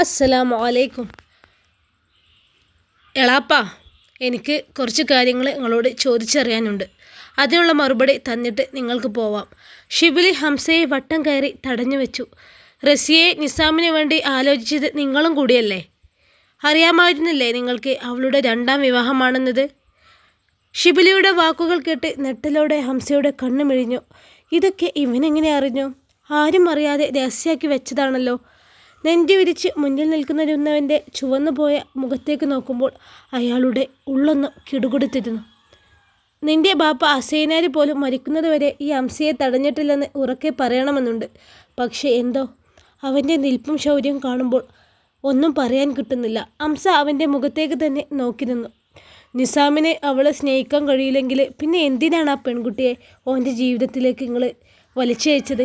അസ്സലാമു അലൈക്കും. എളാപ്പ എനിക്ക് കുറച്ച് കാര്യങ്ങൾ നിങ്ങളോട് ചോദിച്ചറിയാനുണ്ട്. അതിനുള്ള മറുപടി തന്നിട്ട് നിങ്ങൾക്ക് പോവാം. ഷിബിലി ഹംസയെ വട്ടം കയറി തടഞ്ഞു വെച്ചു. റസിയെ നിസാമിന് വേണ്ടി ആലോചിച്ചത് നിങ്ങളും കൂടിയല്ലേ? അറിയാമായിരുന്നില്ലേ നിങ്ങൾക്ക് അവളുടെ രണ്ടാം വിവാഹമാണെന്നത്? ഷിബിലിയുടെ വാക്കുകൾ കേട്ട് നെട്ടലോടെ ഹംസയുടെ കണ്ണു മിഴിഞ്ഞു ഇതൊക്കെ ഇവനെങ്ങനെ അറിഞ്ഞു? ആരും അറിയാതെ രഹസ്യമാക്കി വെച്ചതാണല്ലോ. നെഞ്ചി വിരിച്ച് മുന്നിൽ നിൽക്കുന്ന രുന്നവന്റെ ചുവന്നുപോയ മുഖത്തേക്ക് നോക്കുമ്പോൾ അയാളുടെ ഉള്ളൊന്ന് കിടുകുടുത്തിരുന്നു. നിന്റെ ബാപ്പ അസൈനാര് പോലും മരിക്കുന്നതുവരെ ഈ അംസയെ തടഞ്ഞിട്ടില്ലെന്ന് ഉറക്കെ പറയണമെന്നുണ്ട്. പക്ഷേ എന്തോ? അവന്റെ നിൽപ്പും ശൗര്യം കാണുമ്പോൾ ഒന്നും പറയാൻ കിട്ടുന്നില്ല. അംസ അവന്റെ മുഖത്തേക്ക് തന്നെ നോക്കി നിന്നു നിസാമിനെ അവളെ സ്നേഹിക്കാൻ കഴിയില്ലെങ്കിൽ പിന്നെ എന്തിനാണ് ആ പെൺകുട്ടിയെ ഓന്റെ ജീവിതത്തിലേക്ക് നിങ്ങൾ വലിച്ചയച്ചത്?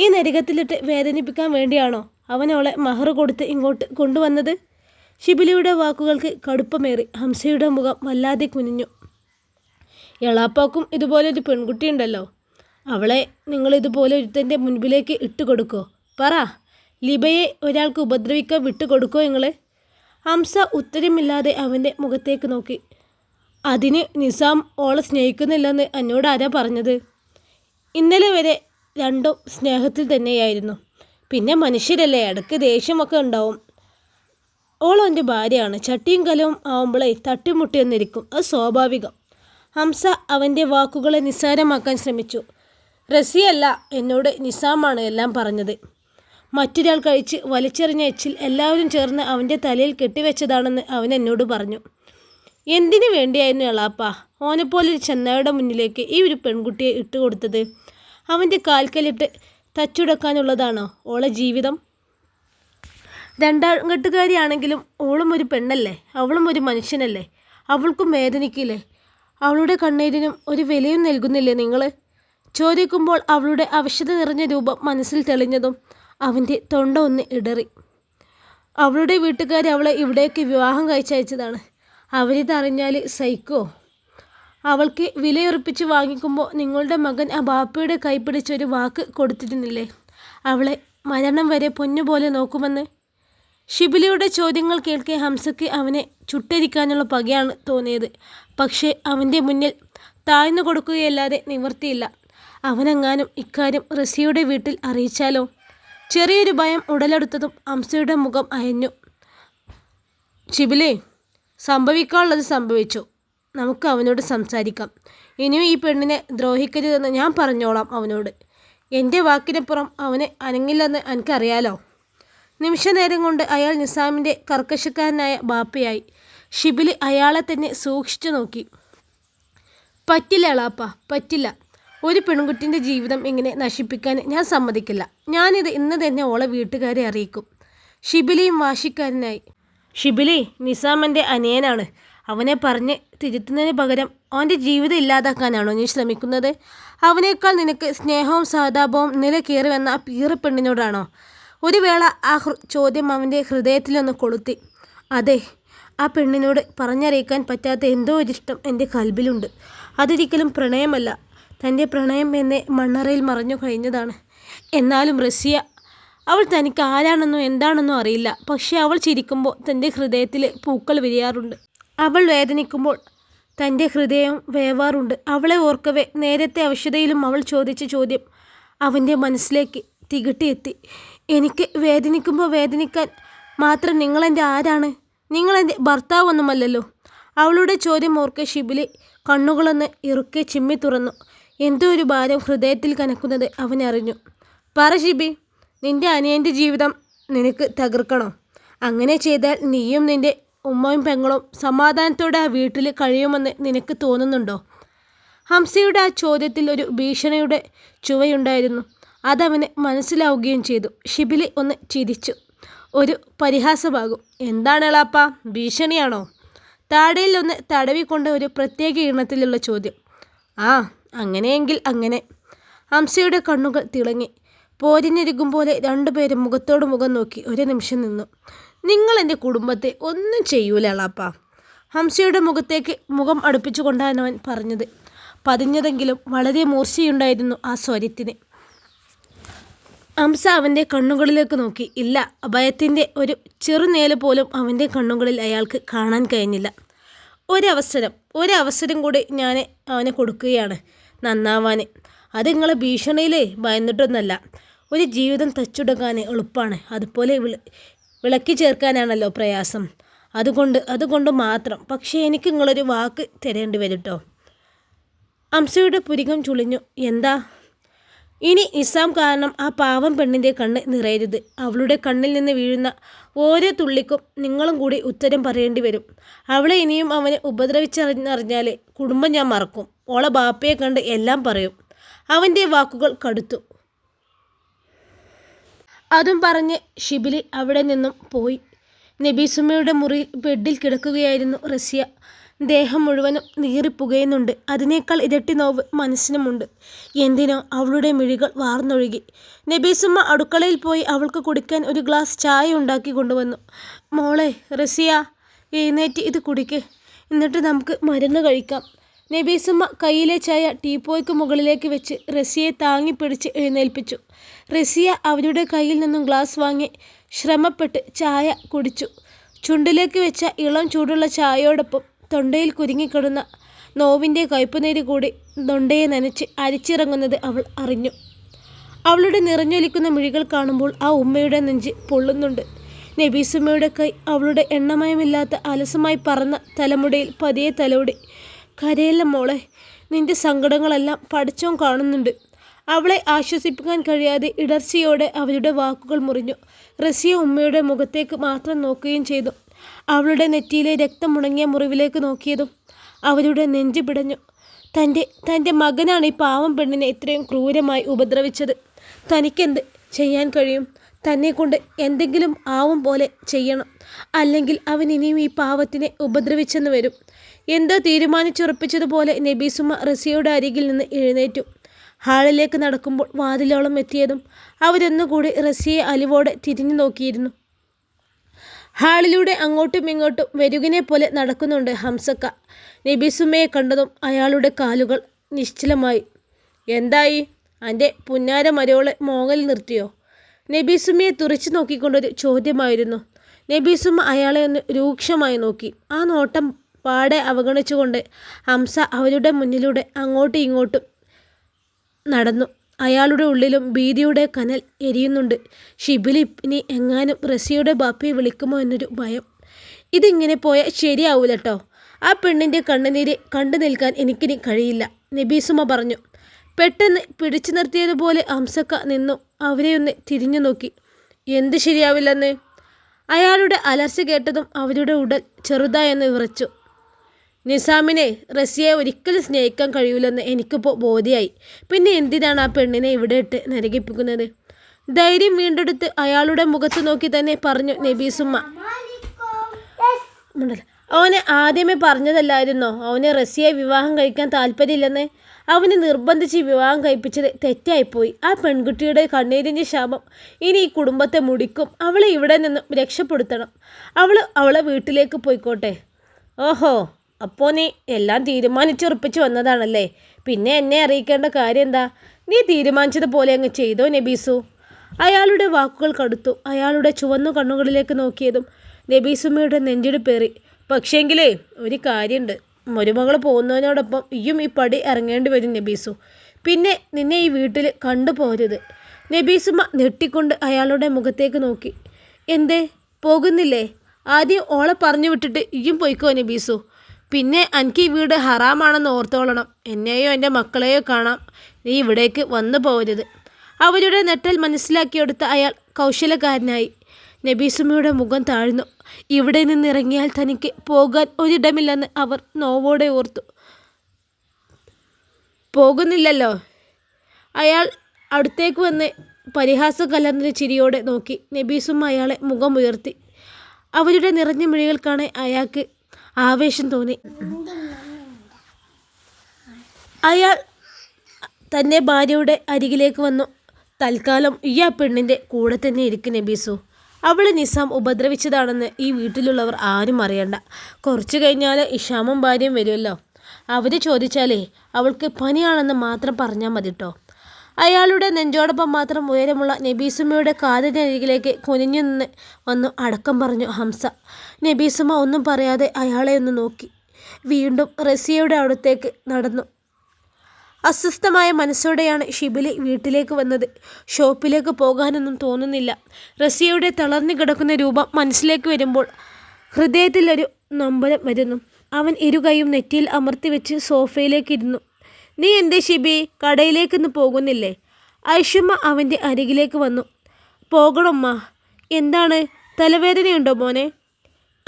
ഈ നരകത്തിലിട്ട് വേദനിപ്പിക്കാൻ വേണ്ടിയാണോ? അവൻ അവളെ മഹർ കൊടുത്ത് ഇങ്ങോട്ട് കൊണ്ടുവന്നത്? ഷിബിലിയുടെ വാക്കുകൾക്ക് കടുപ്പമേറി. ഹംസയുടെ മുഖം വല്ലാതെ കുനിഞ്ഞു. എളാപ്പാക്കും ഇതുപോലെ ഒരു പെൺകുട്ടിയുണ്ടല്ലോ. അവളെ നിങ്ങൾ ഇതുപോലെ ഒരുത്തന്റെ മുൻപിലേക്ക് ഇട്ട് കൊടുക്കോ. പറ ലിബയെ ഒരാൾക്ക് ഉപദ്രവിക്കാൻ വിട്ടുകൊടുക്കോ നിങ്ങൾ ഹംസ ഉത്തരമില്ലാതെ അവന്റെ മുഖത്തേക്ക് നോക്കി. അതിന് നിസാം ഓളെ സ്നേഹിക്കുന്നില്ലെന്ന് എന്നോട് ആരാ പറഞ്ഞത്? ഇന്നലെ വരെ രണ്ടും സ്നേഹത്തിൽ തന്നെയായിരുന്നു. പിന്നെ മനുഷ്യരല്ലേ ഇടയ്ക്ക് ദേഷ്യമൊക്കെ ഉണ്ടാവും. ഓൾ എന്റെ ഭാര്യയാണ്. ചട്ടിയും കലവും ആവുമ്പോളേ തട്ടിമുട്ടി എന്നിരിക്കും അത് സ്വാഭാവികം. ഹംസ അവന്റെ വാക്കുകളെ നിസ്സാരമാക്കാൻ ശ്രമിച്ചു. റസിയല്ല എന്നോട് നിസാമാണ് എല്ലാം പറഞ്ഞത്. മറ്റൊരാൾ കഴിച്ച് വലിച്ചെറിഞ്ഞ എച്ചിൽ എല്ലാവരും ചേർന്ന് അവന്റെ തലയിൽ കെട്ടിവെച്ചതാണെന്ന് അവൻ എന്നോട് പറഞ്ഞു. എന്തിനു വേണ്ടിയായിരുന്നു എളാപ്പാ? ഓനെപ്പോലൊരു ചെന്നായുടെ മുന്നിലേക്ക് ഈ ഒരു പെൺകുട്ടിയെ ഇട്ടുകൊടുത്തത്? അവന്റെ കാൽക്കലിട്ട് തച്ചുടക്കാനുള്ളതാണോ ഓളെ ജീവിതം? രണ്ടാം കെട്ടുകാരിയാണെങ്കിലും ഓളും ഒരു പെണ്ണല്ലേ? അവളും ഒരു മനുഷ്യനല്ലേ? അവൾക്കും വേദനിക്കില്ലേ? അവളുടെ കണ്ണീരിനും ഒരു വിലയും നൽകുന്നില്ലേ നിങ്ങൾ ചോദിക്കുമ്പോൾ അവളുടെ അവശത നിറഞ്ഞ രൂപം മനസ്സിൽ തെളിഞ്ഞതും അവന്റെ തൊണ്ട ഒന്ന് ഇടറി. അവളുടെ വീട്ടുകാർ അവളെ ഇവിടേക്ക് വിവാഹം കഴിച്ചയച്ചതാണ്. അവരിതറിഞ്ഞാൽ സഹിക്കുമോ അവൾക്ക് വിലയുറപ്പിച്ച് വാങ്ങിക്കുമ്പോൾ നിങ്ങളുടെ മകൻ ആ ബാപ്പയുടെ കൈപ്പിടിച്ചൊരു വാക്ക് കൊടുത്തിരുന്നില്ലേ? അവളെ മരണം വരെ പൊന്നുപോലെ നോക്കുമെന്ന്? ഷിബിലിയുടെ ചോദ്യങ്ങൾ കേൾക്കെ ഹംസയ്ക്ക് അവനെ ചുട്ടരിക്കാനുള്ള പകയാണ് തോന്നിയത്. പക്ഷേ അവന്റെ മുന്നിൽ താഴ്ന്നു കൊടുക്കുകയല്ലാതെ നിവർത്തിയില്ല. അവനെങ്ങാനും ഇക്കാര്യം റസിയുടെ വീട്ടിൽ അറിയിച്ചാലോ? ചെറിയൊരു ഭയം ഉടലെടുത്തതും ഹംസയുടെ മുഖം അയഞ്ഞു. ഷിബിലേ സംഭവിക്കാനുള്ളത് സംഭവിച്ചു. നമുക്ക് അവനോട് സംസാരിക്കാം. ഇനിയും ഈ പെണ്ണിനെ ദ്രോഹിക്കരുതെന്ന് ഞാൻ പറഞ്ഞോളാം അവനോട്. എന്റെ വാക്കിനപ്പുറം അവനെ അനങ്ങില്ലെന്ന് എനിക്കറിയാലോ? നിമിഷനേരം കൊണ്ട് അയാൾ നിസാമിന്റെ കർക്കശക്കാരനായ ബാപ്പയായി. ഷിബിലി അയാളെ തന്നെ സൂക്ഷിച്ചു നോക്കി. പറ്റില്ല എളാപ്പ പറ്റില്ല. ഒരു പെൺകുട്ടിന്റെ ജീവിതം ഇങ്ങനെ നശിപ്പിക്കാൻ ഞാൻ സമ്മതിക്കില്ല. ഞാനിത് ഇന്ന് തന്നെ ഓളെ വീട്ടുകാരെ അറിയിക്കും. ഷിബിലിയും വാശിക്കാരനായി. ഷിബിലി നിസാമന്റെ അനിയനാണ്. അവനെ പറഞ്ഞ് തിരുത്തുന്നതിന് പകരം അവന്റെ ജീവിതം ഇല്ലാതാക്കാനാണോ നീ ശ്രമിക്കുന്നത്? അവനേക്കാൾ നിനക്ക് സ്നേഹവും സഹതാപവും നിലകേറി വന്ന ആ പീറ പെണ്ണിനോടാണോ? ഒരു വേള ആ ചോദ്യം അവന്റെ ഹൃദയത്തിലൊന്ന് കൊളുത്തി. അതെ ആ പെണ്ണിനോട് പറഞ്ഞറിയിക്കാൻ പറ്റാത്ത എന്തോ ഒരിഷ്ടം എന്റെ കൽബിലുണ്ട്. അതൊരിക്കലും പ്രണയമല്ല. തന്റെ പ്രണയം എന്നെ മണ്ണറയിൽ മറഞ്ഞു കഴിഞ്ഞതാണ്. എന്നാലും റസിയ അവൾ തനിക്ക് ആരാണെന്നോ എന്താണെന്നോ അറിയില്ല. പക്ഷേ അവൾ ചിരിക്കുമ്പോൾ തന്റെ ഹൃദയത്തിൽ പൂക്കൾ വിരിയാറുണ്ട്. അവൾ വേദനിക്കുമ്പോൾ തന്റെ ഹൃദയം വേവാറുണ്ട്. അവളെ ഓർക്കവേ നേരത്തെ അവശതയിലും അവൾ ചോദിച്ച ചോദ്യം അവന്റെ മനസ്സിലേക്ക് തികട്ടിയെത്തി എനിക്ക് വേദനിക്കുമ്പോൾ വേദനിക്കാൻ മാത്രം നിങ്ങളെന്റെ ആരാണ്? നിങ്ങളെന്റെ ഭർത്താവൊന്നുമല്ലല്ലോ. അവളുടെ ചോദ്യം ഓർക്കെ ഷിബിലി കണ്ണുകളൊന്ന് ഇറുക്കെ ചിമ്മി തുറന്നു. എന്തോ ഒരു ഭാരം ഹൃദയത്തിൽ കനക്കുന്നത് അവൻ അറിഞ്ഞു. പറ ഷിബി നിന്റെ അനിയന്റെ ജീവിതം നിനക്ക് തകർക്കണോ? അങ്ങനെ ചെയ്താൽ നീയും നിന്റെ ഉമ്മയും പെങ്ങളും സമാധാനത്തോടെ ആ വീട്ടിൽ കഴിയുമെന്ന് നിനക്ക് തോന്നുന്നുണ്ടോ? ഹംസയുടെ ആ ചോദ്യത്തിൽ ഒരു ഭീഷണിയുടെ ചുവയുണ്ടായിരുന്നു. അതവന് മനസ്സിലാവുകയും ചെയ്തു. ഷിബിലി ഒന്ന് ചിരിച്ചു. ഒരു പരിഹാസമാകും. എന്താണ് എളാപ്പ? ഭീഷണിയാണോ? താടയിൽ ഒന്ന് തടവിക്കൊണ്ട് ഒരു പ്രത്യേക ഈണത്തിലുള്ള ചോദ്യം. ആ അങ്ങനെയെങ്കിൽ അങ്ങനെ. ഹംസയുടെ കണ്ണുകൾ തിളങ്ങി. പോരിഞ്ഞിരിക്കും പോലെ രണ്ടുപേരും മുഖത്തോട് മുഖം നോക്കി ഒരു നിമിഷം നിന്നു. നിങ്ങൾ എന്റെ കുടുംബത്തെ ഒന്നും ചെയ്യൂല ഹംസയുടെ മുഖത്തേക്ക് മുഖം അടുപ്പിച്ചു കൊണ്ടാണ് അവൻ പറഞ്ഞത്. പതിഞ്ഞതെങ്കിലും വളരെ മൂർച്ചയുണ്ടായിരുന്നു ആ സ്വരത്തിന്. ഹംസ അവന്റെ കണ്ണുകളിലേക്ക് നോക്കി. ഇല്ല അഭയത്തിന്റെ ഒരു ചെറുനേൽ പോലും അവന്റെ കണ്ണുകളിൽ അയാൾക്ക് കാണാൻ കഴിഞ്ഞില്ല. ഒരവസരം ഒരവസരം കൂടി ഞാൻ അവനെ കൊടുക്കുകയാണ് നന്നാവാൻ അത് നിങ്ങളെ ഭീഷണിയിലേ? ഭയന്നിട്ടൊന്നല്ല. ഒരു ജീവിതം തച്ചുടക്കാൻ എളുപ്പമാണ് അതുപോലെ വിളക്കി ചേർക്കാനാണല്ലോ പ്രയാസം. അതുകൊണ്ട് അതുകൊണ്ട് മാത്രം. പക്ഷേ എനിക്ക് നിങ്ങളൊരു വാക്ക് തരേണ്ടി വരും കേട്ടോ അംസയുടെ പുരികം ചുളിഞ്ഞു. എന്താ? ഇനി ഇസാം കാരണം ആ പാവം പെണ്ണിന്റെ കണ്ണ് നിറയരുത്. അവളുടെ കണ്ണിൽ നിന്ന് വീഴുന്ന ഓരോ തുള്ളിക്കും നിങ്ങളും കൂടി ഉത്തരം പറയേണ്ടി വരും. അവളെ ഇനിയും അവനെ ഉപദ്രവിച്ചറിഞ്ഞറിഞ്ഞാൽ കുടുംബം ഞാൻ മറക്കും. ഓളെ ബാപ്പയെ കണ്ട് എല്ലാം പറയും. അവന്റെ വാക്കുകൾ കടുത്തു. അതും പറഞ്ഞ് ഷിബിലി അവിടെ നിന്നും പോയി. നബീസുമ്മയുടെ മുറിയിൽ ബെഡിൽ കിടക്കുകയായിരുന്നു റസിയ. ദേഹം മുഴുവനും നീറിപ്പുകയുന്നുണ്ട് അതിനേക്കാൾ ഇരട്ടി നോവ് മനസ്സിനുമുണ്ട്. എന്തിനോ അവളുടെ മിഴികൾ വാർന്നൊഴുകി? നബീസുമ്മ അടുക്കളയിൽ പോയി അവൾക്ക് കുടിക്കാൻ ഒരു ഗ്ലാസ് ചായ ഉണ്ടാക്കി കൊണ്ടുവന്നു. മോളെ റസിയ എഴുന്നേറ്റ് ഇത് കുടിക്ക്. എന്നിട്ട് നമുക്ക് മരുന്ന് കഴിക്കാം. നബീസുമ്മ കയ്യിലെ ചായ ടീപ്പോയ്ക്ക് മുകളിലേക്ക് വെച്ച് റസിയെ താങ്ങിപ്പിടിച്ച് എഴുന്നേൽപ്പിച്ചു. റസിയ അവരുടെ കയ്യിൽ നിന്നും ഗ്ലാസ് വാങ്ങി ശ്രമപ്പെട്ട് ചായ കുടിച്ചു. ചുണ്ടിലേക്ക് വെച്ച ഇളം ചൂടുള്ള ചായയോടൊപ്പം തൊണ്ടയിൽ കുരുങ്ങിക്കിടന്ന നോവിന്റെ കയ്പുനീര് കൂടി തൊണ്ടയെ നനച്ച് അരിച്ചിറങ്ങുന്നത് അവൾ അറിഞ്ഞു. അവളുടെ നിറഞ്ഞൊലിക്കുന്ന മിഴികൾ കാണുമ്പോൾ ആ ഉമ്മയുടെ നെഞ്ച് പൊള്ളുന്നുണ്ട്. നബീസുമ്മയുടെ കൈ അവളുടെ എണ്ണമയമില്ലാത്ത അലസമായി പറന്ന തലമുടിയിൽ പതിയെ തലോടി കരയല്ല മോളെ. നിന്റെ സങ്കടങ്ങളെല്ലാം പഠിച്ചോ കാണുന്നുണ്ട്. അവളെ ആശ്വസിപ്പിക്കാൻ കഴിയാതെ ഇടർച്ചയോടെ അവരുടെ വാക്കുകൾ മുറിഞ്ഞു. റസിയ ഉമ്മയുടെ മുഖത്തേക്ക് മാത്രം നോക്കുകയും ചെയ്തു. അവളുടെ നെറ്റിയിലെ രക്തം ഉണങ്ങിയ മുറിവിലേക്ക് നോക്കിയതും അവരുടെ നെഞ്ചു പിടഞ്ഞു. തന്റെ തന്റെ മകനാണ് ഈ പാവം പെണ്ണിനെ ഇത്രയും ക്രൂരമായി ഉപദ്രവിച്ചത്. തനിക്കെന്ത് ചെയ്യാൻ കഴിയും? തന്നെ കൊണ്ട് എന്തെങ്കിലും ആവും പോലെ ചെയ്യണം. അല്ലെങ്കിൽ അവൻ ഇനിയും ഈ പാവത്തിനെ ഉപദ്രവിച്ചെന്ന് വരും. എന്തോ തീരുമാനിച്ചുറപ്പിച്ചതുപോലെ നബീസുമ റസിയുടെ അരികിൽ നിന്ന് എഴുന്നേറ്റു. ഹാളിലേക്ക് നടക്കുമ്പോൾ വാതിലോളം എത്തിയതും അവരൊന്നുകൂടി റസിയെ അലിവോടെ തിരിഞ്ഞു നോക്കിയിരുന്നു. ഹാളിലൂടെ അങ്ങോട്ടും ഇങ്ങോട്ടും വരുകിനെ പോലെ നടക്കുന്നുണ്ട് ഹംസക്ക. നബീസുമയെ കണ്ടതും അയാളുടെ കാലുകൾ നിശ്ചലമായി. എന്തായി? എന്റെ പുന്നാര മരയോളെ മോങ്ങൽ നിർത്തിയോ? നബീസുമയെ തുറച്ചു നോക്കിക്കൊണ്ടൊരു ചോദ്യമായിരുന്നു. നബീസുമ അയാളെ ഒന്ന് രൂക്ഷമായി നോക്കി. ആ നോട്ടം പാടെ അവഗണിച്ചുകൊണ്ട് ഹംസ അവരുടെ മുന്നിലൂടെ അങ്ങോട്ടും ഇങ്ങോട്ടും നടന്നു. അയാളുടെ ഉള്ളിലും ഭീതിയുടെ കനൽ എരിയുന്നുണ്ട്. ഷിബിലി ഇനി എങ്ങാനും റസിയുടെ ബാപ്പയെ വിളിക്കുമോ എന്നൊരു ഭയം. ഇതിങ്ങനെ പോയാൽ ശരിയാവൂല കേട്ടോ ആ പെണ്ണിന്റെ കണ്ണുനീര് കണ്ടു നിൽക്കാൻ എനിക്കിനി കഴിയില്ല നബീസുമ പറഞ്ഞു. പെട്ടെന്ന് പിടിച്ചു നിർത്തിയതുപോലെ ഹംസക്ക നിന്നു അവരെയൊന്ന് തിരിഞ്ഞു നോക്കി. എന്ത് ശരിയാവില്ലെന്ന്? അയാളുടെ അലർച്ച കേട്ടതും അവരുടെ ഉടൽ ചെറുതായെന്ന് വിറച്ചു. നിസാമിനെ റസിയെ ഒരിക്കലും സ്നേഹിക്കാൻ കഴിയില്ലെന്ന് എനിക്കിപ്പോൾ ബോധ്യമായി പിന്നെ എന്തിനാണ് ആ പെണ്ണിനെ ഇവിടെ ഇട്ട് നരകിപ്പിക്കുന്നത്? ധൈര്യം വീണ്ടെടുത്ത് അയാളുടെ മുഖത്ത് നോക്കി തന്നെ പറഞ്ഞു നബീസുമ്മ. അവന് ആദ്യമേ പറഞ്ഞതല്ലായിരുന്നോ? അവന് റസിയെ വിവാഹം കഴിക്കാൻ താല്പര്യമില്ലെന്ന്? അവന് നിർബന്ധിച്ച് വിവാഹം കഴിപ്പിച്ചത് തെറ്റായിപ്പോയി. ആ പെൺകുട്ടിയുടെ കണ്ണീരിന്റെ ശാപം ഇനി ഈ കുടുംബത്തെ മുടിക്കും. അവളെ ഇവിടെ നിന്നും രക്ഷപ്പെടുത്തണം. അവൾ അവളെ വീട്ടിലേക്ക് പോയിക്കോട്ടെ. ഓഹോ. അപ്പോൾ നീ എല്ലാം തീരുമാനിച്ചുറപ്പിച്ച് വന്നതാണല്ലേ? പിന്നെ എന്നെ അറിയിക്കേണ്ട കാര്യം എന്താ നീ തീരുമാനിച്ചതുപോലെ അങ്ങ് ചെയ്തോ നബീസു? അയാളുടെ വാക്കുകൾ കടുത്തു. അയാളുടെ ചുവന്ന കണ്ണുകളിലേക്ക് നോക്കിയതും നബീസുമ്മയുടെ നെഞ്ചിടിപ്പേറി പക്ഷേങ്കിലേ ഒരു കാര്യമുണ്ട് മരുമകൾ പോകുന്നതിനോടൊപ്പം ഇയും ഈ പടി ഇറങ്ങേണ്ടി വരും നബീസു. പിന്നെ നിന്നെ ഈ വീട്ടിൽ കണ്ടുപോരുത് നബീസുമ്മ ഞെട്ടിക്കൊണ്ട് അയാളുടെ മുഖത്തേക്ക് നോക്കി. എന്തേ? പോകുന്നില്ലേ? ആദ്യം ഓളെ പറഞ്ഞു വിട്ടിട്ട് ഇയും പോയിക്കോ നബീസു. പിന്നെ എനിക്ക് ഈ വീട് ഹറാമാണെന്ന് ഓർത്തോളണം. എന്നെയോ എന്റെ മക്കളെയോ കാണാം. നീ ഇവിടേക്ക് വന്നു പോകരുത് അവരുടെ നെട്ടൽ മനസ്സിലാക്കിയെടുത്ത അയാൾ കൗശലക്കാരനായി. നബീസുമ്മയുടെ മുഖം താഴ്ന്നു. ഇവിടെ നിന്നിറങ്ങിയാൽ തനിക്ക് പോകാൻ ഒരിടമില്ലെന്ന് അവർ നോവോടെ ഓർത്തു. പോകുന്നില്ലല്ലോ. അയാൾ അടുത്തേക്ക് വന്ന് പരിഹാസം കലർന്നൊരു ചിരിയോടെ നോക്കി. നബീസുമ്മ അയാളെ മുഖം മുഖമുയർത്തി അവരുടെ നിറഞ്ഞ മിഴികൾക്കാണ് അയാൾക്ക് ആവേശം തോന്നി. അയാൾ തന്നെ ഭാര്യയുടെ അരികിലേക്ക് വന്നു. തൽക്കാലം ഈ ആ പെണ്ണിന്റെ കൂടെ തന്നെ ഇരിക്കും നബീസു. അവളെ നിസാം ഉപദ്രവിച്ചതാണെന്ന് ഈ വീട്ടിലുള്ളവർ ആരും അറിയണ്ട. കുറച്ച് കഴിഞ്ഞാൽ ഇഷാമും ഭാര്യയും വരുമല്ലോ. അവർ ചോദിച്ചാലേ അവൾക്ക് പനിയാണെന്ന് മാത്രം പറഞ്ഞാൽ മതി കേട്ടോ അയാളുടെ നെഞ്ചോടൊപ്പം മാത്രം ഉയരമുള്ള നബീസുമ്മയുടെ കാതിനരികിലേക്ക് കുനിഞ്ഞു നിന്ന് വന്നു അടക്കം പറഞ്ഞു ഹംസ നബീസുമ്മ ഒന്നും പറയാതെ അയാളെ ഒന്ന് നോക്കി. വീണ്ടും റസിയയുടെ അടുത്തേക്ക് നടന്നു. അസ്വസ്ഥമായ മനസ്സോടെയാണ് ഷിബിലി വീട്ടിലേക്ക് വന്നത്. ഷോപ്പിലേക്ക് പോകാനൊന്നും തോന്നുന്നില്ല. റസിയയുടെ തളർന്നു കിടക്കുന്ന രൂപം മനസ്സിലേക്ക് വരുമ്പോൾ ഹൃദയത്തിലൊരു നമ്പരം വരുന്നു. അവൻ ഇരുകൈയും നെറ്റിയിൽ അമർത്തി വെച്ച് സോഫയിലേക്ക് ഇരുന്നു. നീ എന്തേ ഷിബി കടയിലേക്കൊന്ന് പോകുന്നില്ലേ? ഐഷുമ്മ അവന്റെ അരികിലേക്ക് വന്നു. പോകണമ്മ. എന്താണ്? തലവേദനയുണ്ടോ മോനെ?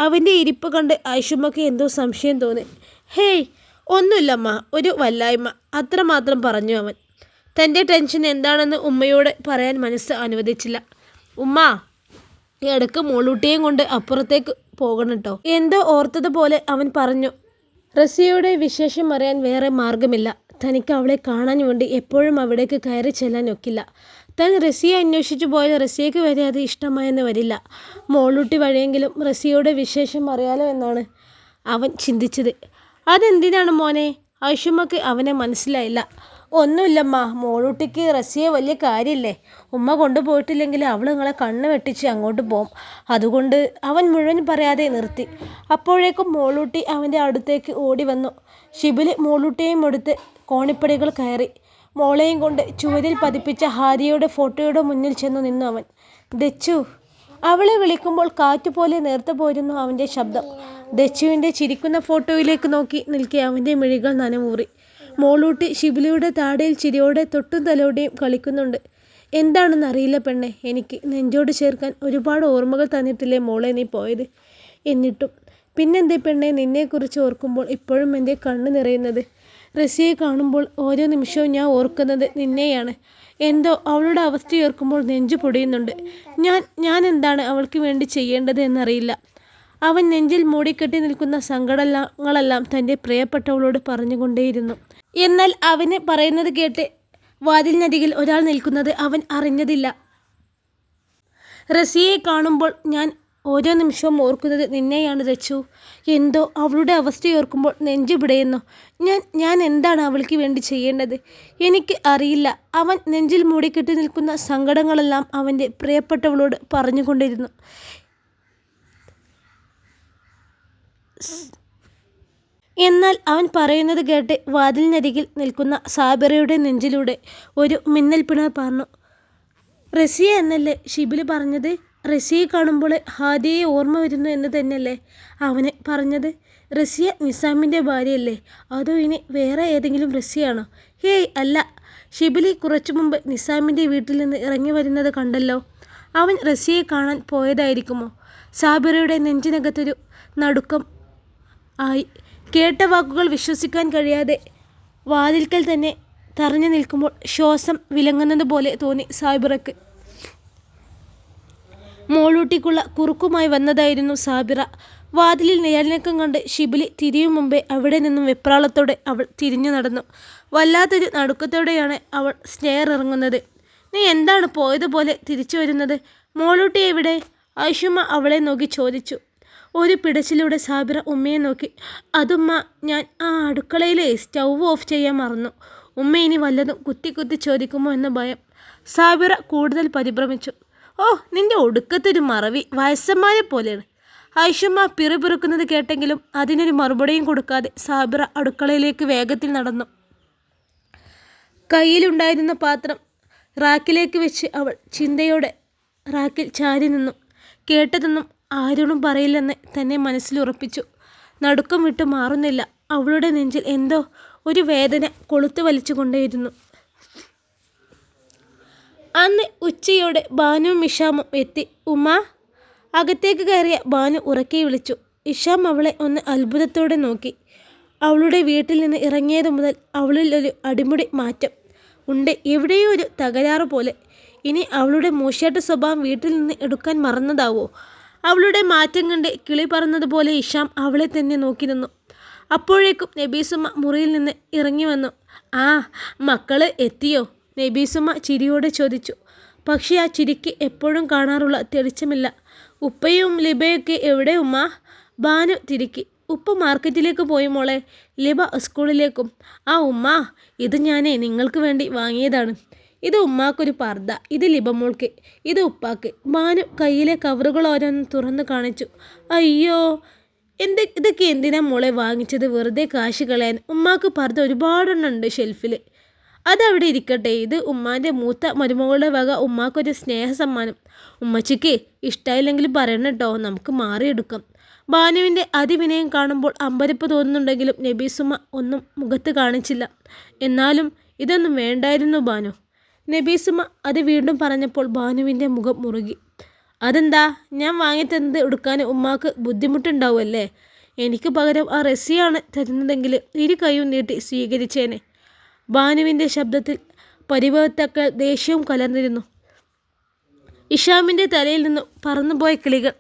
അവന്റെ ഇരിപ്പ് കണ്ട് ഐഷുമ്മക്ക് എന്തോ സംശയം തോന്നി. ഹേയ് ഒന്നുമില്ലമ്മ. ഒരു വല്ലായ്മ. അത്രമാത്രം പറഞ്ഞു അവൻ. തന്റെ ടെൻഷൻ എന്താണെന്ന് ഉമ്മയോട് പറയാൻ മനസ്സ് അനുവദിച്ചില്ല. ഉമ്മ ഇടയ്ക്ക് മോളൂട്ടിയും കൊണ്ട് അപ്പുറത്തേക്ക് പോകണം കേട്ടോ എന്തോ ഓർത്തതുപോലെ അവൻ പറഞ്ഞു. റസിയയുടെ വിശേഷം അറിയാൻ വേറെ മാർഗമില്ല തനിക്ക് അവളെ കാണാൻ വേണ്ടി എപ്പോഴും അവിടേക്ക് കയറി ചെല്ലാൻ ഒക്കില്ല. താൻ റസിയെ അന്വേഷിച്ചു പോയാൽ റസിയയ്ക്ക് വരെ അത് ഇഷ്ടമായെന്ന് വരില്ല. മോളൂട്ടി വഴിയെങ്കിലും റസിയയുടെ വിശേഷം അറിയാലോ എന്നാണ് അവൻ ചിന്തിച്ചത്. അതെന്തിനാണ് മോനെ? ഐഷുമ്മക്ക് അവനെ മനസ്സിലായില്ല. ഒന്നുമില്ലമ്മ മോളൂട്ടിക്ക് റസിയെ വലിയ കാര്യമില്ലേ ഉമ്മ കൊണ്ടുപോയിട്ടില്ലെങ്കിൽ അവൾ നിങ്ങളെ കണ്ണ് വെട്ടിച്ച് അങ്ങോട്ട് പോകും അതുകൊണ്ട് അവൻ മുഴുവൻ പറയാതെ നിർത്തി. അപ്പോഴേക്കും മോളൂട്ടി അവന്റെ അടുത്തേക്ക് ഓടി വന്നു. ഷിബിൽ മോളൂട്ടിയെയും എടുത്ത് കോണിപ്പടികൾ കയറി മോളെയും കൊണ്ട് ചുവരിൽ പതിപ്പിച്ച ഹാരിയുടെ ഫോട്ടോയുടെ മുന്നിൽ ചെന്ന് നിന്നു അവൻ. ദച്ചു അവളെ വിളിക്കുമ്പോൾ കാറ്റുപോലെ നേർത്തു പോരുന്നു അവന്റെ ശബ്ദം. ദച്ചുവിന്റെ ചിരിക്കുന്ന ഫോട്ടോയിലേക്ക് നോക്കി നിൽക്കെ അവന്റെ മിഴികൾ നനമൂറി മോളൂട്ടി ശിബിലിയുടെ താടിയിൽ ചിരിയോടെ തൊട്ടും തലോടെയും കളിക്കുന്നുണ്ട്. എന്താണെന്നറിയില്ല പെണ്ണെ എനിക്ക് നെഞ്ചോട് ചേർക്കാൻ ഒരുപാട് ഓർമ്മകൾ തന്നിട്ടില്ലേ മോളെ നീ പോയത്? എന്നിട്ടും. പിന്നെന്തേ പെണ്ണെ നിന്നെക്കുറിച്ച് ഓർക്കുമ്പോൾ ഇപ്പോഴും എന്റെ കണ്ണ് നിറയുന്നത് റസിയെ കാണുമ്പോൾ ഓരോ നിമിഷവും ഞാൻ ഓർക്കുന്നത് നിന്നെയാണ്. എന്തോ അവളുടെ അവസ്ഥ ഓർക്കുമ്പോൾ നെഞ്ചു പൊടിയുന്നുണ്ട്. ഞാൻ ഞാൻ എന്താണ് അവൾക്ക് വേണ്ടി ചെയ്യേണ്ടത് എന്നറിയില്ല. അവൻ നെഞ്ചിൽ മൂടിക്കെട്ടി നിൽക്കുന്ന സങ്കടങ്ങളെല്ലാം തന്റെ പ്രിയപ്പെട്ടവളോട് പറഞ്ഞുകൊണ്ടേയിരുന്നു. എന്നാൽ അവന് പറയുന്നത് കേട്ട് വാതിലിനരികിൽ ഒരാൾ നിൽക്കുന്നത് അവൻ അറിഞ്ഞതില്ല. റസിയെ കാണുമ്പോൾ ഞാൻ ഓരോ നിമിഷവും ഓർക്കുന്നത് നിന്നെയാണ് രച്ചു. എന്തോ അവളുടെ അവസ്ഥയോർക്കുമ്പോൾ നെഞ്ചു പിടയുന്നു. ഞാൻ ഞാൻ എന്താണ് അവൾക്ക് വേണ്ടി ചെയ്യേണ്ടത്? എനിക്ക് അറിയില്ല. അവൻ നെഞ്ചിൽ മൂടിക്കെട്ടി നിൽക്കുന്ന സങ്കടങ്ങളെല്ലാം അവന്റെ പ്രിയപ്പെട്ടവളോട് പറഞ്ഞുകൊണ്ടിരുന്നു. എന്നാൽ അവൻ പറയുന്നത് കേട്ട് വാതിലിനരികിൽ നിൽക്കുന്ന സാബിറയുടെ നെഞ്ചിലൂടെ ഒരു മിന്നൽ പിണർ പറഞ്ഞു റസിയ എന്നല്ലേ ഷിബിൽ പറഞ്ഞത്? റസിയെ കാണുമ്പോൾ ഹാദിയെ ഓർമ്മ വരുന്നു എന്ന് തന്നെയല്ലേ അവന് പറഞ്ഞത്? റസിയ നിസാമിന്റെ ഭാര്യയല്ലേ? അതോ ഇനി വേറെ ഏതെങ്കിലും റസിയാണോ? ഹേയ് അല്ല. ഷിബിലി കുറച്ചു മുമ്പ് നിസാമിന്റെ വീട്ടിൽ നിന്ന് ഇറങ്ങി വരുന്നത് കണ്ടല്ലോ. അവൻ റസിയെ കാണാൻ പോയതായിരിക്കുമോ? സാബിറയുടെ നെഞ്ചിനകത്തൊരു നടുക്കം ആയി. കേട്ട വാക്കുകൾ വിശ്വസിക്കാൻ കഴിയാതെ വാതിൽക്കൽ തന്നെ തറഞ്ഞു നിൽക്കുമ്പോൾ ശ്വാസം വിലങ്ങുന്നത് പോലെ തോന്നി സാബിറക്ക്. മോളൂട്ടിക്കുള്ള കുറുക്കുമായി വന്നതായിരുന്നു സാബിറ. വാതിലിൽ നിഴലിനക്കം കണ്ട് ഷിബിലി തിരിയും മുമ്പേ അവിടെ നിന്നും വെപ്രാളത്തോടെ അവൾ തിരിഞ്ഞു നടന്നു. വല്ലാത്തൊരു നടുക്കത്തോടെയാണ് അവൾ സ്റ്റെയർ ഇറങ്ങുന്നത് നീ എന്താണ് പോയതുപോലെ തിരിച്ചു വരുന്നത്? മോളൂട്ടി എവിടെ? ഐഷുമ്മ അവളെ നോക്കി ചോദിച്ചു. ഒരു പിടച്ചിലൂടെ സാബിറ ഉമ്മയെ നോക്കി. അതുമ്മ ഞാൻ ആ അടുക്കളയിലെ സ്റ്റൗ ഓഫ് ചെയ്യാൻ മറന്നു. ഉമ്മ ഇനി വല്ലതും കുത്തി കുത്തി ചോദിക്കുമോ എന്ന ഭയം. സാബിറ കൂടുതൽ പരിഭ്രമിച്ചു. ഓ നിന്റെ ഒടുക്കത്തൊരു മറവി വയസ്സന്മാരെ പോലെയാണ്. ഐഷമ്മ പിറുപിറുക്കുന്നത് കേട്ടെങ്കിലും അതിനൊരു മറുപടിയും കൊടുക്കാതെ സാബിറ അടുക്കളയിലേക്ക് വേഗത്തിൽ നടന്നു. കയ്യിലുണ്ടായിരുന്ന പാത്രം റാക്കിലേക്ക് വെച്ച് അവൾ ചിന്തയോടെ റാക്കിൽ ചാരി നിന്നു. കേട്ടതൊന്നും ആരോടും പറയില്ലെന്ന് തന്നെ മനസ്സിൽ ഉറപ്പിച്ചു. നടുക്കം വിട്ട് മാറുന്നില്ല. അവളുടെ നെഞ്ചിൽ എന്തോ ഒരു വേദന കൊളുത്തു വലിച്ചുകൊണ്ടേയിരുന്നു. അന്ന് ഉച്ചയോടെ ബാനുവും ഇഷാമും എത്തി. ഉമ്മ അകത്തേക്ക് കയറിയ ബാനു ഉറക്കെ വിളിച്ചു. ഇഷാം അവളെ ഒന്ന് അത്ഭുതത്തോടെ നോക്കി. അവളുടെ വീട്ടിൽ നിന്ന് ഇറങ്ങിയതു മുതൽ അവളിൽ ഒരു അടിമുടി മാറ്റം. ഉണ്ട് എവിടെയോ ഒരു തകരാറ് പോലെ. ഇനി അവളുടെ മൂശാട്ട സ്വഭാവം വീട്ടിൽ നിന്ന് എടുക്കാൻ മറന്നതാവോ? അവളുടെ മാറ്റം കണ്ട് കിളി പറഞ്ഞതുപോലെ ഇഷാം അവളെ തന്നെ നോക്കി നിന്നു. അപ്പോഴേക്കും നബീസുമ്മ മുറിയിൽ നിന്ന് ഇറങ്ങി വന്നു. ആ മക്കൾ എത്തിയോ? നബീസുമ്മ ചിരിയോടെ ചോദിച്ചു പക്ഷേ ആ ചിരിക്ക് എപ്പോഴും കാണാറുള്ള തെളിച്ചമില്ല. ഉപ്പയും ലിബയൊക്കെ എവിടെ ഉമ്മ? ബാനു തിരിക്കി ഉപ്പ മാർക്കറ്റിലേക്ക് പോയി മോളെ. ലിബ സ്കൂളിലേക്കും. ആ ഉമ്മ ഇത് ഞാനേ നിങ്ങൾക്ക് വേണ്ടി വാങ്ങിയതാണ്. ഇത് ഉമ്മാക്കൊരു പർദ്ദ. ഇത് ലിബമോൾക്ക്. ഇത് ഉപ്പാക്ക്. ബാനു കയ്യിലെ കവറുകൾ ഓരോന്ന് തുറന്നു കാണിച്ചു. അയ്യോ എന്ത് ഇതൊക്കെ എന്തിനാ മോളെ വാങ്ങിച്ചത്? വെറുതെ കാശ് കളയാൻ. ഉമ്മാക്ക് പർദ്ദ ഒരുപാടെണ്ണുണ്ട് ഷെൽഫിൽ അതവിടെ ഇരിക്കട്ടെ. ഇത് ഉമ്മാന്റെ മൂത്ത മരുമകളുടെ വക ഉമ്മാക്കൊരു സ്നേഹ സമ്മാനം ഉമ്മച്ചിക്ക് ഇഷ്ടമായില്ലെങ്കിൽ പറയണം കേട്ടോ നമുക്ക് മാറിയെടുക്കാം. ബാനുവിന്റെ അതിവിനയം കാണുമ്പോൾ അമ്പരപ്പ് തോന്നുന്നുണ്ടെങ്കിലും നബീസുമ്മ ഒന്നും മുഖത്ത് കാണിച്ചില്ല. എന്നാലും ഇതൊന്നും വേണ്ടായിരുന്നു ബാനു നബീസുമ്മ അത് വീണ്ടും പറഞ്ഞപ്പോൾ ബാനുവിന്റെ മുഖം മുറുകി. അതെന്താ? ഞാൻ വാങ്ങിത്തന്നത് എടുക്കാൻ ഉമ്മാക്ക് ബുദ്ധിമുട്ടുണ്ടാവുമല്ലേ? എനിക്ക് പകരം ആ റസിയാണ് തരുന്നതെങ്കിൽ ഇരു കൈയും നീട്ടി സ്വീകരിച്ചേനെ. ബാനുവിന്റെ ശബ്ദത്തിൽ പരിഭവത്തക്കൾ ദേഷ്യവും കലർന്നിരുന്നു. ഇഷാമിന്റെ തലയിൽ നിന്നും പറന്നുപോയ കിളികൾ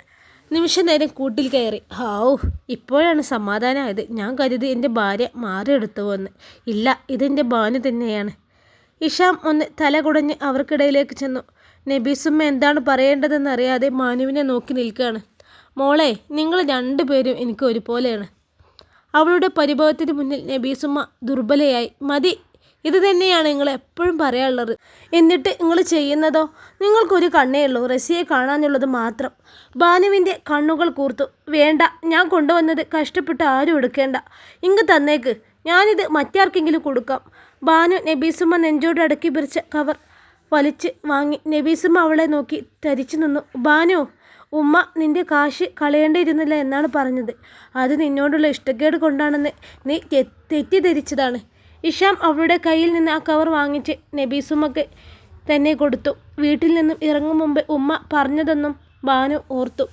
നിമിഷ നേരം കൂട്ടിൽ കയറി. ഹാവു ഇപ്പോഴാണ് സമാധാനമായത് ഞാൻ കരുതി എന്റെ ഭാര്യ മാറിയെടുത്തു വന്ന്. ഇല്ല ഇതെന്റെ ബാനു തന്നെയാണ്. ഇഷാം ഒന്ന് തല കുടഞ്ഞ് അവർക്കിടയിലേക്ക് ചെന്നു. നബീസുമ്മ എന്താണ് പറയേണ്ടതെന്ന് അറിയാതെ മാനുവിനെ നോക്കി നിൽക്കുകയാണ്. മോളെ നിങ്ങൾ രണ്ടുപേരും എനിക്ക് ഒരുപോലെയാണ്. അവളുടെ പരിഭവത്തിന് മുന്നിൽ നബീസുമ്മ ദുർബലയായി. മതി ഇത് തന്നെയാണ് നിങ്ങൾ എപ്പോഴും പറയാനുള്ളത്. എന്നിട്ട് നിങ്ങൾ ചെയ്യുന്നതോ? നിങ്ങൾക്കൊരു കണ്ണേ ഉള്ളൂ. റസിയെ കാണാനുള്ളത് മാത്രം. ബാനുവിന്റെ കണ്ണുകൾ കൂർത്തു. വേണ്ട ഞാൻ കൊണ്ടുവന്നത് കഷ്ടപ്പെട്ട് ആരും എടുക്കേണ്ട. ഇങ്ങ് തന്നേക്ക്. ഞാനിത് മറ്റാർക്കെങ്കിലും കൊടുക്കാം. ബാനു നബീസുമ്മ നെഞ്ചോട് അടക്കി പിരിച്ച കവർ വലിച്ച് വാങ്ങി. നബീസുമ്മ അവളെ നോക്കി തരിച്ചു നിന്നു. ബാനു ഉമ്മ നിന്റെ കാശ് കളയേണ്ടിയിരുന്നില്ല എന്നാണ് പറഞ്ഞത്. അത് നിന്നോടുള്ള ഇഷ്ടക്കേട് കൊണ്ടാണെന്ന് നീ തെറ്റിദ്ധരിച്ചതാണ്. ഇഷാം അവളുടെ കയ്യിൽ നിന്ന് ആ കവർ വാങ്ങിച്ച് നബീസുമൊക്കെ തന്നെ കൊടുത്തു. വീട്ടിൽ നിന്നും ഇറങ്ങും മുമ്പ് ഉമ്മ പറഞ്ഞതെന്നും ബാനു ഓർത്തു.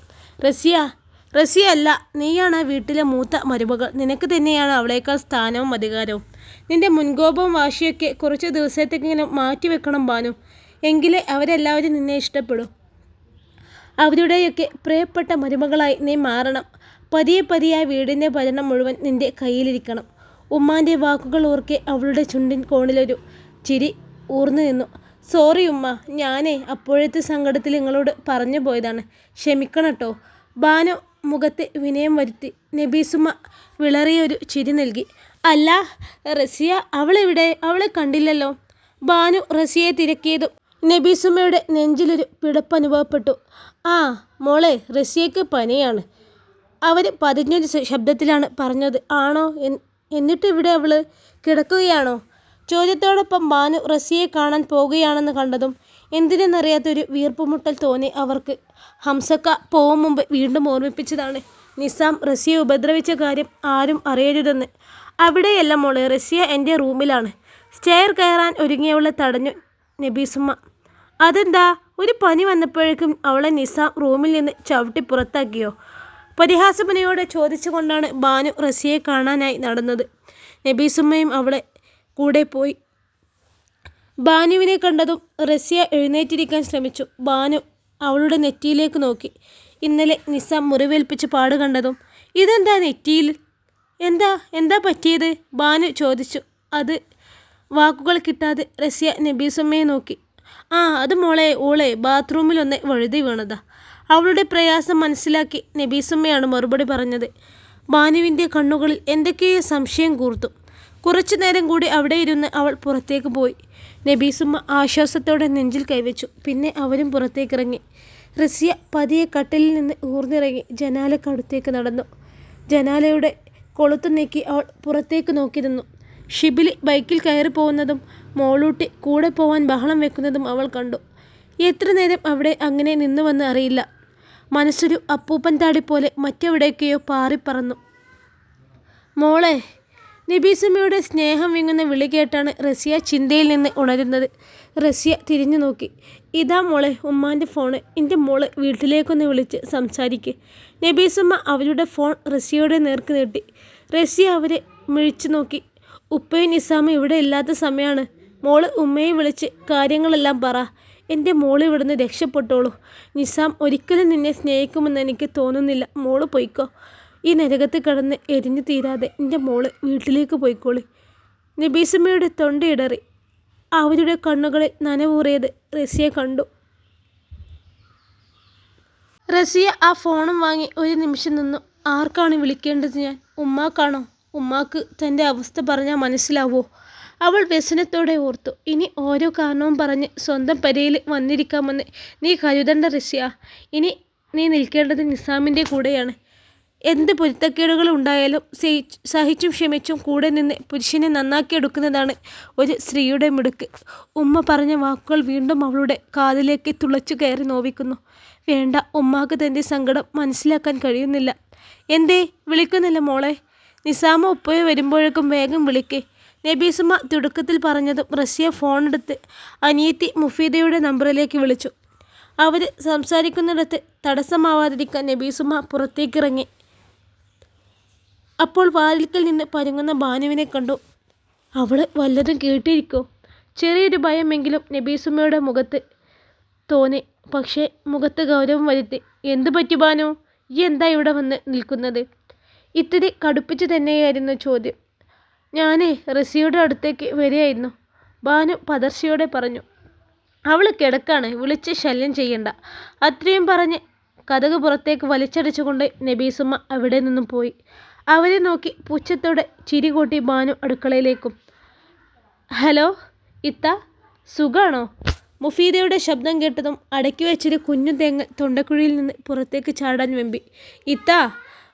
റസിയ റസിയ അല്ല നീയാണ് വീട്ടിലെ മൂത്ത മരുമകൾ. നിനക്ക് തന്നെയാണ് അവളേക്കാൾ സ്ഥാനവും അധികാരവും. നിന്റെ മുൻകോപവും വാശിയൊക്കെ കുറച്ച് ദിവസത്തേക്കെങ്കിലും മാറ്റി വെക്കണം ബാനു. എങ്കിലേ അവരെല്ലാവരും നിന്നെ ഇഷ്ടപ്പെടൂ. അവരുടെയൊക്കെ പ്രിയപ്പെട്ട മരുമകളായി നീ മാറണം. പതിയെ പതിയെ ആ വീടിന്റെ ഭരണം മുഴുവൻ നിന്റെ കയ്യിലിരിക്കണം. ഉമ്മാന്റെ വാക്കുകൾ ഓർക്കെ അവളുടെ ചുണ്ടിൻ കോണിലൊരു ചിരി ഊർന്നു നിന്നു. സോറി ഉമ്മ ഞാനേ അപ്പോഴത്തെ സങ്കടത്തിൽ നിങ്ങളോട് പറഞ്ഞു പോയതാണ്. ക്ഷമിക്കണം കേട്ടോ ബാനു മുഖത്തെ വിനയം വരുത്തി നബീസുമ്മ വിളറിയൊരു ചിരി നൽകി. അല്ല റസിയ അവളെവിടെ? അവളെ കണ്ടില്ലല്ലോ. ബാനു റസിയെ തിരക്കിയതും നബീസുമ്മയുടെ നെഞ്ചിലൊരു പിടപ്പ് അനുഭവപ്പെട്ടു. ആ മോളെ റസിയക്ക് പനിയാണ്. അവർ പതിഞ്ഞൊരു ശബ്ദത്തിലാണ് പറഞ്ഞത്. ആണോ? എന്നിട്ട് ഇവിടെ അവൾ കിടക്കുകയാണോ? ചോദ്യത്തോടൊപ്പം ബാനു റസിയെ കാണാൻ പോകുകയാണെന്ന് കണ്ടതും എന്തിനെന്നറിയാത്തൊരു വീർപ്പുമുട്ടൽ തോന്നി അവർക്ക്. ഹംസക്ക പോകും മുമ്പ് വീണ്ടും ഓർമ്മിപ്പിച്ചതാണ്. നിസാം റസിയെ ഉപദ്രവിച്ച കാര്യം ആരും അറിയരുതെന്ന്. അവിടെയല്ല മോളെ റസിയ എന്റെ റൂമിലാണ്. സ്റ്റെയർ കയറാൻ ഒരുങ്ങിയവളെ തടഞ്ഞു നബീസുമ്മ. അതെന്താ? ഒരു പനി വന്നപ്പോഴേക്കും അവളെ നിസാം റൂമിൽ നിന്ന് ചവിട്ടി പുറത്താക്കിയോ? പരിഹാസപനയോടെ ചോദിച്ചുകൊണ്ടാണ് ബാനു റസിയെ കാണാനായി നടന്നത്. നബീസുമ്മയും അവളെ കൂടെ പോയി. ബാനുവിനെ കണ്ടതും റസിയ എഴുന്നേറ്റിരിക്കാൻ ശ്രമിച്ചു. ബാനു അവളുടെ നെറ്റിയിലേക്ക് നോക്കി. ഇന്നലെ നിസാം മുറിവേൽപ്പിച്ച് പാട് കണ്ടതും ഇതെന്താ നെറ്റിയിൽ? എന്താ എന്താ പറ്റിയത്? ബാനു ചോദിച്ചു. അത് വാക്കുകൾ കിട്ടാതെ റസിയ നബീസുമ്മയെ നോക്കി. ആ അത് മോളെ ഓളെ ബാത്റൂമിലൊന്ന് വഴുതി വീണതാ. അവളുടെ പ്രയാസം മനസ്സിലാക്കി നബീസുമ്മയാണ് മറുപടി പറഞ്ഞത്. ബാനുവിന്റെ കണ്ണുകളിൽ എന്തൊക്കെയോ സംശയം കൂർത്തു. കുറച്ചു നേരം കൂടി അവിടെ ഇരുന്ന് അവൾ പുറത്തേക്ക് പോയി. നബീസുമ്മ ആശ്വാസത്തോടെ നെഞ്ചിൽ കൈവച്ചു. പിന്നെ അവരും പുറത്തേക്കിറങ്ങി. റസിയ പതിയെ കട്ടിലിൽ നിന്ന് ഊർന്നിറങ്ങി ജനാലക്കടുത്തേക്ക് നടന്നു. ജനാലയുടെ കൊളുത്തു നീക്കി അവൾ പുറത്തേക്ക് നോക്കി നിന്നു. ഷിബിലി ബൈക്കിൽ കയറി പോകുന്നതും മോളൂട്ടി കൂടെ പോവാൻ ബഹളം വെക്കുന്നതും അവൾ കണ്ടു. എത്ര നേരം അവിടെ അങ്ങനെ നിന്നുവെന്ന് അറിയില്ല. മനസ്സൊരു അപ്പൂപ്പൻ താടി പോലെ മറ്റെവിടേക്കെയോ പാറിപ്പറന്നു. മോളെ നബീസമ്മയുടെ സ്നേഹം വിങ്ങുന്ന വിളി കേട്ടാണ് റസിയ ചിന്തയിൽ നിന്ന് ഉണരുന്നത്. റസിയ തിരിഞ്ഞു നോക്കി. ഇതാ മോളെ ഉമ്മാന്റെ ഫോണ്. എന്റെ മോൾ വീട്ടിലേക്കൊന്ന് വിളിച്ച് സംസാരിക്ക്. നബീസമ്മ അവരുടെ ഫോൺ റസിയയുടെ നേർക്ക് നീട്ടി. റസിയ അവരെ മിഴിച്ചു നോക്കി. ഉപ്പയും നിസാമും ഇവിടെ ഇല്ലാത്ത സമയമാണ് മോൾ ഉമ്മയെ വിളിച്ച് കാര്യങ്ങളെല്ലാം പറ. എന്റെ മോൾ ഇവിടുന്ന് രക്ഷപ്പെട്ടോളൂ. നിസാം ഒരിക്കലും നിന്നെ സ്നേഹിക്കുമെന്ന് എനിക്ക് തോന്നുന്നില്ല. മോൾ പോയിക്കോ. ഈ നരകത്ത് കടന്ന് എരിഞ്ഞു തീരാതെ എന്റെ മോൾ വീട്ടിലേക്ക് പോയിക്കോളി. നബീസമ്മയുടെ തൊണ്ടയിടറി അവരുടെ കണ്ണുകളിൽ നനവൂറിയത് റസിയെ കണ്ടു. റസിയ ആ ഫോണും വാങ്ങി ഒരു നിമിഷം നിന്നു. ആർക്കാണ് വിളിക്കേണ്ടത് ഞാൻ? ഉമ്മാക്കാണോ? ഉമ്മാക്ക് തന്റെ അവസ്ഥ പറഞ്ഞാൽ മനസ്സിലാവോ? അവൾ വ്യസനത്തോടെ ഓർത്തു. ഇനി ഓരോ കാരണവും പറഞ്ഞ് സ്വന്തം പരയിൽ വന്നിരിക്കാമെന്ന് നീ കരുതണ്ട റഷ്യ. ഇനി നീ നിൽക്കേണ്ടത് നിസാമിന്റെ കൂടെയാണ്. എന്ത് പൊരുത്തക്കേടുകൾ ഉണ്ടായാലും സഹിച്ചും ക്ഷമിച്ചും കൂടെ നിന്ന് പുരുഷനെ നന്നാക്കിയെടുക്കുന്നതാണ് ഒരു സ്ത്രീയുടെ മിടുക്ക്. ഉമ്മ പറഞ്ഞ വാക്കുകൾ വീണ്ടും അവളുടെ കാതിലേക്ക് തുളച്ചു കയറി നോവിക്കുന്നു. വേണ്ട ഉമ്മാക്ക് തന്റെ സങ്കടം മനസ്സിലാക്കാൻ കഴിയുന്നില്ല. എന്തേ? വിളിക്കുന്നില്ല മോളെ. നിസാമ ഉപ്പയെ വരുമ്പോഴേക്കും വേഗം വിളിക്കേ. നബീസുമ തിടുക്കത്തിൽ പറഞ്ഞതും റഷ്യ ഫോണെടുത്ത് അനിയത്തി മുഫീദയുടെ നമ്പറിലേക്ക് വിളിച്ചു. അവർ സംസാരിക്കുന്നിടത്ത് തടസ്സമാവാതിരിക്കാൻ നബീസുമ പുറത്തേക്കിറങ്ങി. അപ്പോൾ വാതിൽക്കൽ നിന്ന് പരുങ്ങുന്ന ബാനുവിനെ കണ്ടു. അവൾ വല്ലതും കേട്ടിരിക്കോ? ചെറിയൊരു ഭയമെങ്കിലും നബീസുമ്മയുടെ മുഖത്ത് തോന്നി. പക്ഷേ മുഖത്ത് ഗൗരവം വരുത്തി. എന്തു പറ്റി ബാനു? ഈ എന്താ ഇവിടെ വന്ന് നിൽക്കുന്നത്? ഇത്തിരി കടുപ്പിച്ച് തന്നെയായിരുന്നു ചോദ്യം. ഞാനേ റസിയുടെ അടുത്തേക്ക് വരികയായിരുന്നു. ബാനു പദർശിയോടെ പറഞ്ഞു അവൾ കിടക്കാണ് വിളിച്ച് ശല്യം ചെയ്യണ്ട. അത്രയും പറഞ്ഞ് കഥക് പുറത്തേക്ക് വലിച്ചടിച്ചുകൊണ്ട് നബീസുമ്മ അവിടെ നിന്നും പോയി. അവരെ നോക്കി പുച്ഛത്തോടെ ചിരി കൂട്ടി ബാനു അടുക്കളയിലേക്കും ഹലോ ഇത്ത സുഖാണോ? മുഫീദയുടെ ശബ്ദം കേട്ടതും അടക്കി വെച്ചൊരു കുഞ്ഞു തേങ്ങ തൊണ്ടക്കുഴിയിൽ നിന്ന് പുറത്തേക്ക് ചാടാൻ വെമ്പി. ഇത്ത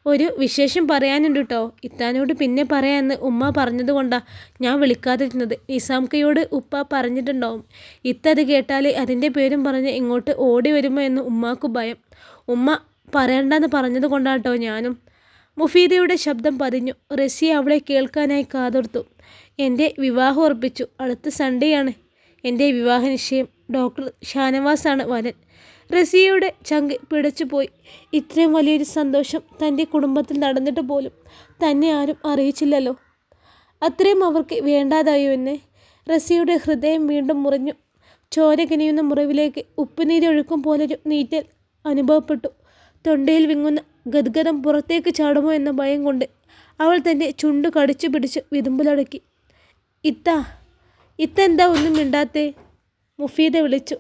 ഒരു വിശേഷം പറയാനുണ്ട് കേട്ടോ ഇത്താനോട് പിന്നെ പറയാമെന്ന് ഉമ്മ പറഞ്ഞതുകൊണ്ടാ ഞാൻ വിളിക്കാതിരുന്നത്. നിസാംക്കയോട് ഉപ്പ പറഞ്ഞിട്ടുണ്ടാവും. ഇത്ത അത് കേട്ടാൽ അതിന്റെ പേരും പറഞ്ഞ് ഇങ്ങോട്ട് ഓടി വരുമോ എന്ന് ഉമ്മാക്ക് ഭയം. ഉമ്മ പറയണ്ടെന്ന് പറഞ്ഞത് കൊണ്ടാട്ടോ ഞാനും. മുഫീദയുടെ ശബ്ദം പതിഞ്ഞു. റസി അവളെ കേൾക്കാനായി കാതോർത്തു. എന്റെ വിവാഹം ഉറപ്പിച്ചു. അടുത്ത സൺഡേയാണ്. എന്റെ വിവാഹ നിശ്ചയം. ഡോക്ടർ ഷാനവാസാണ് വരൻ. റസിയയുടെ ചങ്ക് പിടച്ചുപോയി. ഇത്രയും വലിയൊരു സന്തോഷം തന്റെ കുടുംബത്തിൽ നടന്നിട്ട് പോലും തന്നെ ആരും അറിയിച്ചില്ലല്ലോ. അത്രയും അവർക്ക് വേണ്ടാതായോ എന്നെ? റസിയുടെ ഹൃദയം വീണ്ടും മുറിഞ്ഞു. ചോര കിനിയുന്ന മുറിവിലേക്ക് ഉപ്പുനീരൊഴുക്കും പോലൊരു നീറ്റൽ അനുഭവപ്പെട്ടു. തൊണ്ടയിൽ വിങ്ങുന്ന ഗദ്ഗതം പുറത്തേക്ക് ചാടുമോ എന്ന ഭയം കൊണ്ട് അവൾ തന്റെ ചുണ്ടു കടിച്ചു പിടിച്ച് വിതുമ്പിലടക്കി. ഇത്ത ഇത്ത എന്താ ഒന്നും മിണ്ടാത്തേ? മുഫീദ വിളിച്ചു.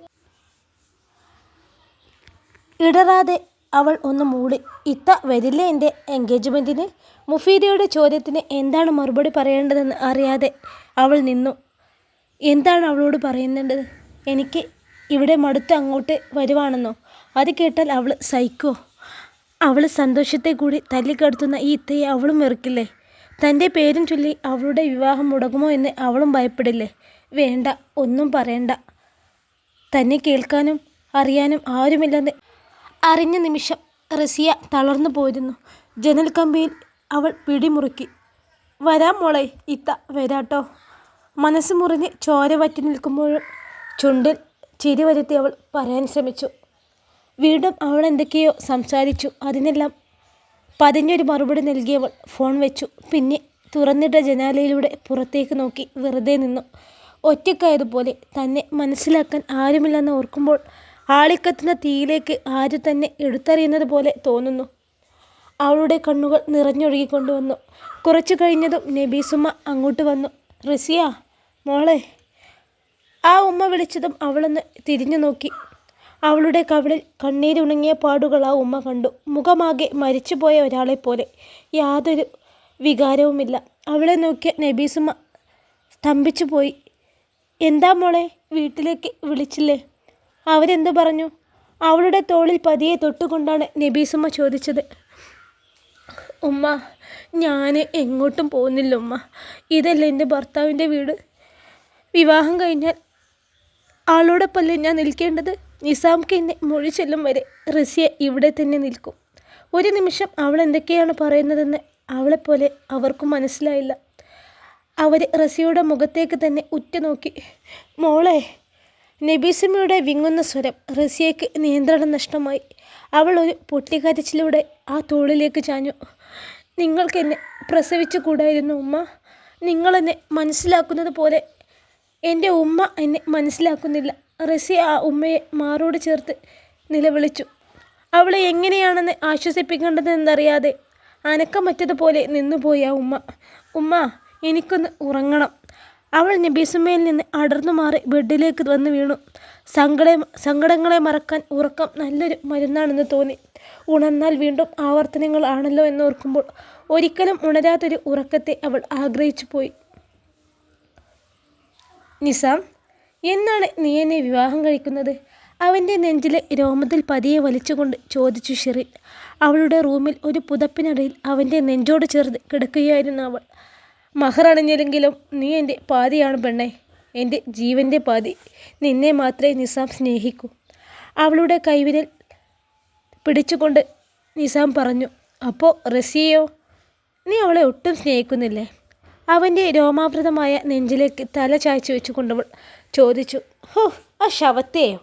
ഇടറാതെ അവൾ ഒന്ന് മൂടി. ഇത്ത വരില്ലേ എന്റെ എൻഗേജ്മെന്റിന്? മുഫീദയുടെ ചോദ്യത്തിന് എന്താണ് മറുപടി പറയേണ്ടതെന്ന് അറിയാതെ അവൾ നിന്നു. എന്താണ് അവളോട് പറയുന്നത് എനിക്ക് ഇവിടെ മടുത്ത് അങ്ങോട്ട് വരുവാണെന്നോ? അത് കേട്ടാൽ അവൾ സഹിക്കുമോ അവൾ സന്തോഷത്തെ കൂടി തല്ലിക്കടത്തുന്ന ഈ ഇത്തയെ അവളും വെറുക്കില്ലേ? തന്റെ പേരും ചൊല്ലി അവളുടെ വിവാഹം മുടങ്ങുമോ എന്ന് അവളും ഭയപ്പെടില്ലേ? വേണ്ട ഒന്നും പറയണ്ട. തന്നെ കേൾക്കാനും അറിയാനും ആരുമില്ലെന്ന് അറിഞ്ഞ നിമിഷം റസിയ തളർന്നു പോയിരുന്നു. ജനൽ കമ്പിയിൽ അവൾ പിടിമുറുക്കി. വരാം മോളെ ഇത്ത വരാട്ടോ. മനസ്സ് മുറിഞ്ഞ് ചോര വറ്റി നിൽക്കുമ്പോഴും ചുണ്ടിൽ ചിരി വരുത്തി അവൾ പറയാൻ ശ്രമിച്ചു. വീണ്ടും അവൾ എന്തൊക്കെയോ സംസാരിച്ചു. അതിനെല്ലാം പതിഞ്ഞൊരു മറുപടി നൽകിയവൾ ഫോൺ വെച്ചു. പിന്നെ തുറന്നിട്ട ജനാലയിലൂടെ പുറത്തേക്ക് നോക്കി വെറുതെ നിന്നു. ഒറ്റക്കായതുപോലെ തന്നെ മനസ്സിലാക്കാൻ ആരുമില്ലെന്ന് ഓർക്കുമ്പോൾ ആളിക്കത്തുന്ന തീയിലേക്ക് ആര് തന്നെ എടുത്തറിയുന്നത് പോലെ തോന്നുന്നു. അവളുടെ കണ്ണുകൾ നിറഞ്ഞൊഴുകിക്കൊണ്ടുവന്നു. കുറച്ചു കഴിഞ്ഞതും നബീസുമ്മ അങ്ങോട്ട് വന്നു. റസിയ മോളെ. ആ ഉമ്മ വിളിച്ചതും അവളൊന്ന് തിരിഞ്ഞു നോക്കി. അവളുടെ കവിളിൽ കണ്ണീരുണങ്ങിയ പാടുകൾ ആ ഉമ്മ കണ്ടു. മുഖമാകെ മരിച്ചുപോയ ഒരാളെ പോലെ. യാതൊരു വികാരവുമില്ല. അവളെ നോക്കിയ നബീസുമ്മ സ്തംഭിച്ചു പോയി എന്താ മോളെ വീട്ടിലേക്ക് വിളിച്ചില്ലേ? അവരെന്തു പറഞ്ഞു? അവളുടെ തോളിൽ പതിയെ തൊട്ടുകൊണ്ടാണ് നബീസുമ്മ ചോദിച്ചത്. ഉമ്മ ഞാൻ എങ്ങോട്ടും പോകുന്നില്ല ഉമ്മ. ഇതല്ല എന്റെ ഭർത്താവിന്റെ വീട്. വിവാഹം കഴിഞ്ഞാൽ ആളോടൊപ്പമല്ലേ ഞാൻ നിൽക്കേണ്ടത് നിസാംക്ക് എന്നെ മൊഴി ചെല്ലും വരെ റസിയ ഇവിടെ തന്നെ നിൽക്കും. ഒരു നിമിഷം അവൾ എന്തൊക്കെയാണ് പറയുന്നതെന്ന് അവളെപ്പോലെ അവർക്കും മനസ്സിലായില്ല. അവർ റസിയുടെ മുഖത്തേക്ക് തന്നെ ഉറ്റുനോക്കി മോളെ നബീസിമയുടെ വിങ്ങുന്ന സ്വരം റസിയയ്ക്ക് നിയന്ത്രണം നഷ്ടമായി. അവൾ ഒരു പൊട്ടിക്കരച്ചിലൂടെ ആ തോളിലേക്ക് ചാഞ്ഞു. നിങ്ങൾക്ക് എന്നെ പ്രസവിച്ചു കൂടായിരുന്നു ഉമ്മ. നിങ്ങളെന്നെ മനസ്സിലാക്കുന്നത് പോലെ എന്റെ ഉമ്മ എന്നെ മനസ്സിലാക്കുന്നില്ല. റസിയ ആ ഉമ്മയെ മാറോട് ചേർത്ത് നിലവിളിച്ചു. അവളെ എങ്ങനെയാണെന്ന് ആശ്വസിപ്പിക്കേണ്ടതെന്നറിയാതെ അനക്കമറ്റതുപോലെ നിന്നുപോയി ആ ഉമ്മ. ഉമ്മ എനിക്കൊന്ന് ഉറങ്ങണം. അവൾ നബീസുമ്മയിൽ നിന്ന് അടർന്നു മാറി ബെഡിലേക്ക് വന്ന് വീണു. സങ്കട സങ്കടങ്ങളെ മറക്കാൻ ഉറക്കം നല്ലൊരു മരുന്നാണെന്ന് തോന്നി. ഉണർന്നാൽ വീണ്ടും ആവർത്തനങ്ങൾ ആണല്ലോ എന്നോർക്കുമ്പോൾ ഒരിക്കലും ഉണരാത്തൊരു ഉറക്കത്തെ അവൾ ആഗ്രഹിച്ചു പോയി. നിസാം എന്നാണ് നീ എന്നെ വിവാഹം കഴിക്കുന്നത്? അവന്റെ നെഞ്ചിലെ രോമത്തിൽ പതിയെ വലിച്ചുകൊണ്ട് ചോദിച്ചു ഷെറിൻ. അവളുടെ റൂമിൽ ഒരു പുതപ്പിനടിയിൽ അവന്റെ നെഞ്ചോട് ചേർന്ന് കിടക്കുകയായിരുന്നു അവൾ. മഹറണിഞ്ഞില്ലെങ്കിലും നീ എന്റെ പാതിയാണ് പെണ്ണെ. എന്റെ ജീവന്റെ പാതി നിന്നെ മാത്രമേ നിസാം സ്നേഹിക്കൂ. അവളുടെ കൈവിരൽ പിടിച്ചുകൊണ്ട് നിസാം പറഞ്ഞു അപ്പോൾ റസിയയോ നീ അവളെ ഒട്ടും സ്നേഹിക്കുന്നില്ലേ? അവന്റെ രോമാവൃതമായ നെഞ്ചിലേക്ക് തല ചായ്ച്ചു വെച്ചുകൊണ്ടവൾ ചോദിച്ചു ഹോ ആ ശവത്തെയോ?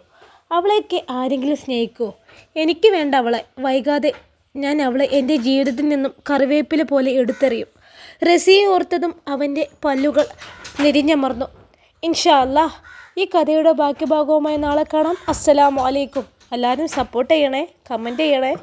അവളെയൊക്കെ ആരെങ്കിലും സ്നേഹിക്കുമോ എനിക്ക് വേണ്ട അവളെ. വൈകാതെ ഞാൻ അവളെ എന്റെ ജീവിതത്തിൽ നിന്നും കറിവേപ്പില പോലെ എടുത്തെറിയും. റസിയെ ഓർത്തതും അവന്റെ പല്ലുകൾ നെരിഞ്ഞമർന്നു. ഇൻഷാ ഈ കഥയുടെ ബാക്കി ഭാഗവുമായി നാളെ കാണാം. അസ്സലാമു അലൈക്കും. എല്ലാവരും സപ്പോർട്ട് ചെയ്യണേ കമന്റ് ചെയ്യണേ.